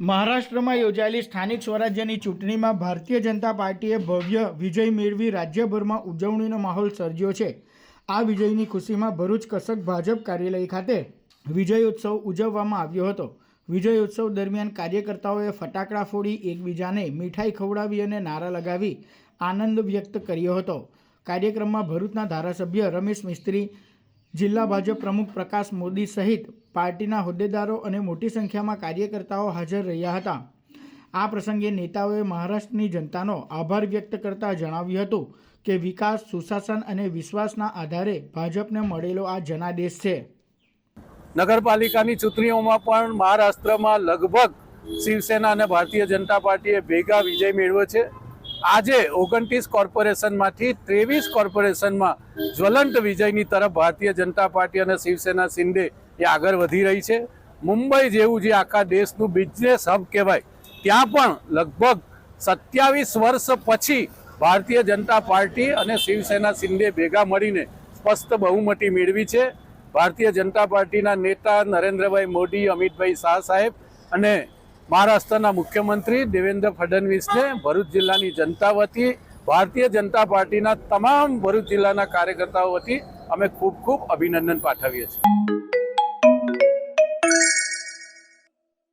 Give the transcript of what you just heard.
મહારાષ્ટ્રમાં યોજાયેલી સ્થાનિક સ્વરાજ્યની ચૂંટણીમાં ભારતીય જનતા પાર્ટીએ ભવ્ય વિજય મેળવી રાજ્યભરમાં ઉજવણીનો માહોલ સર્જ્યો છે. આ વિજયની ખુશીમાં ભરૂચ કસક ભાજપ કાર્યાલય ખાતે વિજયોત્સવ ઉજવવામાં આવ્યો હતો. વિજયોત્સવ દરમિયાન કાર્યકર્તાઓએ ફટાકડા ફોડી એકબીજાને મીઠાઈ ખવડાવી અને નારા લગાવી આનંદ વ્યક્ત કર્યો હતો. કાર્યક્રમમાં ભરૂચના ધારાસભ્ય રમેશ મિસ્ત્રી, જિલ્લા ભાજપ પ્રમુખ પ્રકાશ મોદી સહિત પાર્ટીના હોદ્દેદારો અને મોટી સંખ્યામાં કાર્યકર્તાઓ હાજર રહ્યા હતા. આ પ્રસંગે નેતાઓએ મહારાષ્ટ્રની જનતાનો આભાર વ્યક્ત કરતા જણાવ્યું હતું કે વિકાસ, સુશાસન અને વિશ્વાસના આધારે ભાજપને મળેલો આ જનાદેશ છે. નગરપાલિકાની ચૂંટણીઓમાં પણ મહારાષ્ટ્રમાં લગભગ શિવસેના અને ભારતીય જનતા પાર્ટીએ ભેગા વિજય મેળવ્યો છે. આજે ઓગણત્રીસ કોર્પોરેશનમાંથી ત્રેવીસ કોર્પોરેશનમાં જ્વલંત વિજયની તરફ ભારતીય જનતા પાર્ટી અને શિવસેના શિંદે એ આગળ વધી રહી છે. મુંબઈ જેવું જે આખા દેશનું બિઝનેસ હબ કહેવાય, ત્યાં પણ લગભગ સત્યાવીસ વર્ષ પછી ભારતીય જનતા પાર્ટી અને શિવસેના શિંદે ભેગા મળીને સ્પષ્ટ બહુમતી મેળવી છે. ભારતીય જનતા પાર્ટીના નેતા નરેન્દ્રભાઈ મોદી, અમિતભાઈ શાહ સાહેબ અને મહારાષ્ટ્રના મુખ્યમંત્રી દેવેન્દ્ર ફડણવીસને ભરૂચ જિલ્લાની જનતા વતી, ભારતીય જનતા પાર્ટીના તમામ ભરૂચ જિલ્લાના કાર્યકર્તાઓ વતી અમે ખૂબ ખૂબ અભિનંદન પાઠવીએ છીએ.